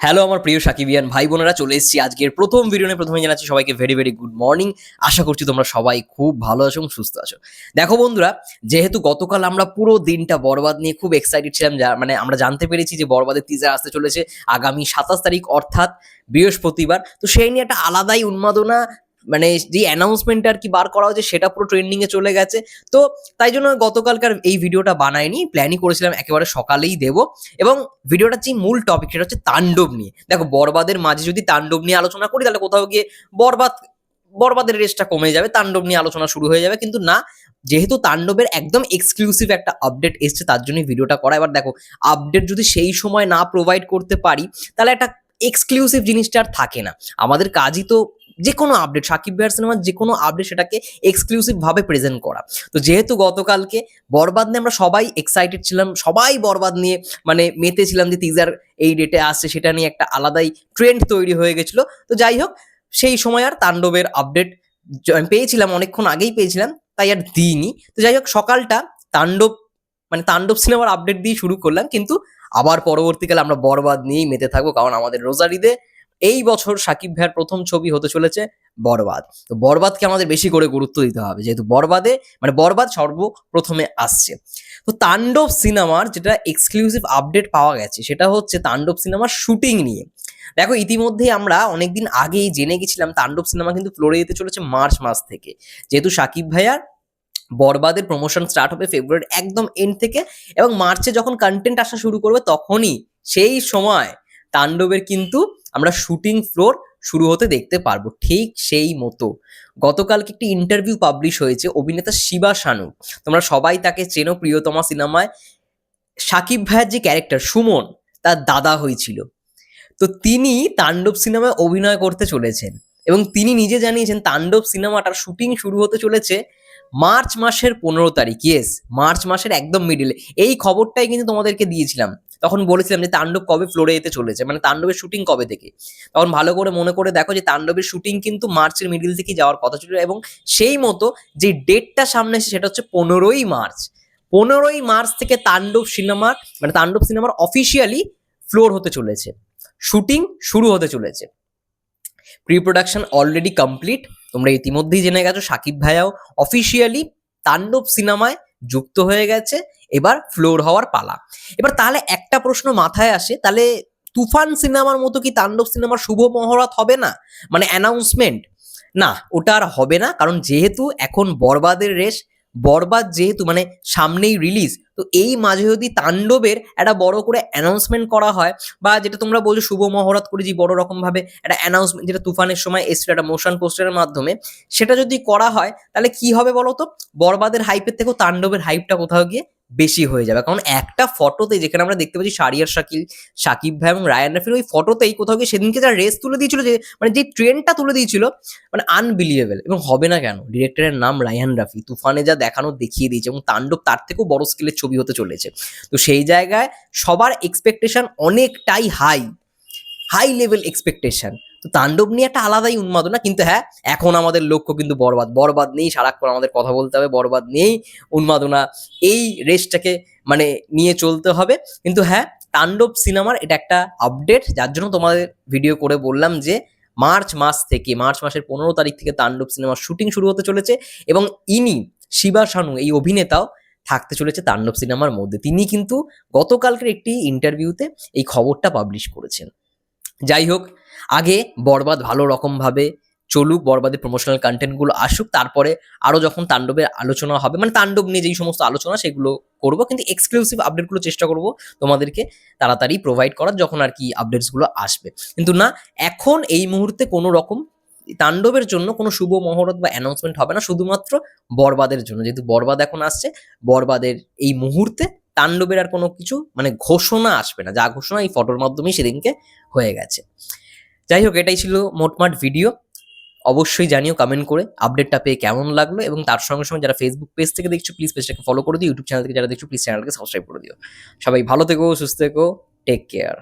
Hello আমার প্রিয় সাকিবিয়ান ভাই বোনেরা, চলে এসেছি আজকের প্রথম ভিডিও নিয়ে। প্রথমে জানাচ্ছি সবাইকে ভেরি ভেরি গুড মর্নিং আশা করছি তোমরা সবাই খুব ভালো আছো এবং সুস্থ আছো। দেখো বন্ধুরা, যেহেতু গতকাল আমরা পুরো দিনটা বরবাদ নিয়ে খুব এক্সাইটেড ছিলাম, যা মানে আমরা জানতে পেরেছি যে বরবাদের টিজার আসতে চলেছে আগামী সাতাশ তারিখ, অর্থাৎ বৃহস্পতিবার। তো সেই নিয়ে একটা আলাদাই উন্মাদনা মানে যে অ্যানাউন্সমেন্ট আর কি বার করা হয়েছে, সেটা পুরো ট্রেন্ডিং এ চলে গেছে। তো তাই জন্য গতকালকার এই ভিডিওটা বানাইনি প্ল্যানই করেছিলাম একেবারে সকালেই দেবো। এবং ভিডিওটার যে মূল টপিক সেটা হচ্ছে তাণ্ডব নিয়ে। দেখো, বরবাদের মাঝে যদি তাণ্ডব নিয়ে আলোচনা করি, তাহলে কোথাও গিয়ে বরবাদ, বরবাদের রেসটা কমে যাবে, তাণ্ডব নিয়ে আলোচনা শুরু হয়ে যাবে। কিন্তু না, যেহেতু তাণ্ডবের একদম এক্সক্লুসিভ একটা আপডেট এসছে, তার জন্য ভিডিওটা করা। এবার দেখো আপডেট যদি সেই সময় না প্রোভাইড করতে পারি, তাহলে একটা এক্সক্লুসিভ জিনিসটা আর থাকে না। আমাদের কাজই তো যে কোনো আপডেট সাকিব ভাইয়ার সিনেমার যে কোনো আপডেট সেটাকে এক্সক্লুসিভ ভাবে প্রেজেন্ট করা। তো যেহেতু গতকালকে বরবাদ নিয়ে আমরা সবাই এক্সাইটেড ছিলাম, সবাই বরবাদ নিয়ে মানে মেতে ছিলাম যে টিজার এই ডেটে আসছে, সেটা নিয়ে একটা আলাদাই ট্রেন্ড তৈরি হয়ে গেছিল। তো যাই হোক, সেই সময় আর তাণ্ডবের আপডেট পেয়েছিলাম, অনেকক্ষণ আগেই পেয়েছিলাম, তাই আর দিইনি। তো যাই হোক, সকালটা তাণ্ডব মানে তাণ্ডব সিনেমার আপডেট দিয়ে শুরু করলাম, কিন্তু আবার পরবর্তীকালে আমরা বরবাদ নিয়েই মেতে থাকব, কারণ আমাদের রোজারিদে এই বছর সাকিব ভাইয়ের প্রথম ছবি হতে চলেছে বরবাদ। তো বরবাদকে আমাদের বেশি করে গুরুত্ব দিতে হবে, যেহেতু বরবাদে মানে বরবাদ সর্বপ্রথমে আসছে। তো তাণ্ডব সিনেমার যেটা এক্সক্লুসিভ আপডেট পাওয়া গেছে, সেটা হচ্ছে তাণ্ডব সিনেমার শুটিং নিয়ে। দেখো ইতিমধ্যেই আমরা অনেকদিন আগেই জেনে গেছিলাম তাণ্ডব সিনেমা কিন্তু ফ্লোরে যেতে চলেছে মার্চ মাস থেকে। যেহেতু সাকিব ভাইয়ার বরবাদের প্রমোশন স্টার্ট হবে ফেব্রুয়ারি একদম এন্ড থেকে এবং মার্চে যখন কন্টেন্ট আসা শুরু করবে, তখনই সেই সময় তাণ্ডবের কিন্তু আমরা শুটিং ফ্লোর শুরু হতে দেখতে পারব, ঠিক সেই মতো। গতকালকে একটি ইন্টারভিউ পাবলিশ হয়েছে অভিনেতা শিবা শানু। তোমরা সবাই তাকে চেনো, প্রিয়তমা সিনেমায়। সাকিব ভাইয়ের যে ক্যারেক্টার সুমন, তার দাদা হয়েছিল। তো তিনি তাণ্ডব সিনেমায় অভিনয় করতে চলেছেন এবং তিনি নিজে জানিয়েছেন, তাণ্ডব সিনেমাটার শুটিং শুরু হতে চলেছে মার্চ মাসের পনেরো তারিখ। ইয়েস মার্চ মাসের একদম মিডিলে এই খবরটাই কিন্তু তোমাদেরকে দিয়েছিলাম। তখন বলেছিলাম যে তাণ্ডব কবে ফ্লোরে যেতে চলেছে? মানে তাণ্ডবের শুটিং কবে থেকে? তখন ভালো করে মনে করে দেখো যে তাণ্ডবের শুটিং কিন্তু মার্চের মিডিল থেকেই যাওয়ার কথা ছিল এবং সেই মতো যে ডেটটা সামনে এসে সেটা হচ্ছে পনেরোই মার্চ। পনেরোই মার্চ থেকে তাণ্ডব সিনেমার মানে তাণ্ডব সিনেমার অফিসিয়ালি ফ্লোর হতে চলেছে। শুটিং শুরু হতে চলেছে। প্রি প্রোডাকশন অলরেডি কমপ্লিট তোমরা ইতিমধ্যেই জেনে গেছো, সাকিব ভাইয়াও অফিসিয়ালি তাণ্ডব সিনেমায় যুক্ত হয়ে গেছে, এবার ফ্লোর হওয়ার পালা। এবার তাহলে একটা প্রশ্ন মাথায় আসে, তাহলে তুফান সিনেমার মতো কি তাণ্ডব সিনেমার শুভ মহরত হবে না? মানে অ্যানাউন্সমেন্ট না, ওটা আর হবে না, কারণ যেহেতু এখন বরবাদের রেস বরবাদ যেহেতু মানে সামনেই রিলিজ তো এই মাঝে যদি তাণ্ডবের একটা বড় করে অ্যানাউন্সমেন্ট করা হয়, বা যেটা তোমরা বলছো শুভ মহরত করে যে বড় রকমভাবে একটা অ্যানাউন্সমেন্ট যেটা তুফানের সময় এসছিল একটা মোশন পোস্টারের মাধ্যমে, সেটা যদি করা হয়, তাহলে কি হবে বলো তো বরবাদের হাইপের থেকেও তাণ্ডবের হাইপটা কোথাও গিয়ে বেশি হয়ে যাবে। কারণ একটা ফটোতে যেখানে আমরা দেখতে পাচ্ছি সারিয়ার শাকিল, সাকিব ভাই এবং রায়ান রাফির, ওই ফটোতেই কোথাও গিয়ে সেদিনকে যা রেস তুলে দিয়েছিল যে মানে যে ট্রেনটা তুলে দিয়েছিল মানে আনবিলিভেবল এবং হবে না কেন? ডিরেক্টরের নাম রায়ান রাফি। তুফানে যা দেখানো দেখিয়ে দিয়েছে এবং তাণ্ডব তার থেকেও বড় স্কেলের ছবি হতে চলেছে। তো সেই জায়গায় সবার এক্সপেকটেশন অনেকটাই হাই হাই লেভেল এক্সপেকটেশন তো তাণ্ডব নিয়ে একটা আলাদাই উন্মাদনা, কিন্তু হ্যাঁ এখন আমাদের লক্ষ্য কিন্তু বরবাদ। বরবাদ নেই সারাক্ষণ আমাদের কথা বলতে হবে, বরবাদ নেই উন্মাদনা। এই রেসটাকে মানে নিয়ে চলতে হবে। কিন্তু হ্যাঁ তাণ্ডব সিনেমার এটা একটা আপডেট, যার জন্য তোমাদের ভিডিও করে বললাম যে, মার্চ মাস থেকে, মার্চ মাসের পনেরো তারিখ থেকে তাণ্ডব সিনেমার শুটিং শুরু হতে চলেছে এবং ইনি, শিবা শানু এই অভিনেতাও থাকতে চলেছে তাণ্ডব সিনেমার মধ্যে। তিনি কিন্তু গতকালকের একটি ইন্টারভিউতে এই খবরটা পাবলিশ করেছেন। যাই হোক আগে বরবাদ ভালো রকমভাবে চলুক বরবাদের প্রমোশনাল কন্টেন্টগুলো আসুক, তারপরে আরও যখন তাণ্ডবের আলোচনা হবে মানে তাণ্ডব নিয়ে যেই সমস্ত আলোচনা সেগুলো করব, কিন্তু এক্সক্লুসিভ আপডেটগুলো চেষ্টা করব তোমাদেরকে তাড়াতাড়ি প্রোভাইড করার যখন আর কি আপডেটসগুলো আসবে। কিন্তু না, এখন এই মুহূর্তে কোনো রকম তাণ্ডবের জন্য কোনো শুভ মহরত বা অ্যানাউন্সমেন্ট হবে না, শুধুমাত্র বরবাদের জন্য। যেহেতু বরবাদ এখন আসছে, বরবাদের এই মুহূর্তে তাণ্ডবের আর কোনো কিছু মানে ঘোষণা আসবে না। যা ঘোষণা এই ফটোর মাধ্যমেই সেদিনকে হয়ে গেছে। যাই হোক এটাই ছিল মোটমাট ভিডিও অবশ্যই জানিও কমেন্ট করে আপডেটটা পেয়ে কেমন লাগল এবং তার সঙ্গে সঙ্গে যারা ফেসবুক পেজ থেকে দেখছ প্লিজ পেজটাকে ফলো করে দিও ইউটিউব চ্যানেল থেকে যারা দেখছ প্লিজ চ্যানেলকে সাবস্ক্রাইব করে দিও। সবাই ভালো থেকো, সুস্থ থেকো টেক কেয়ার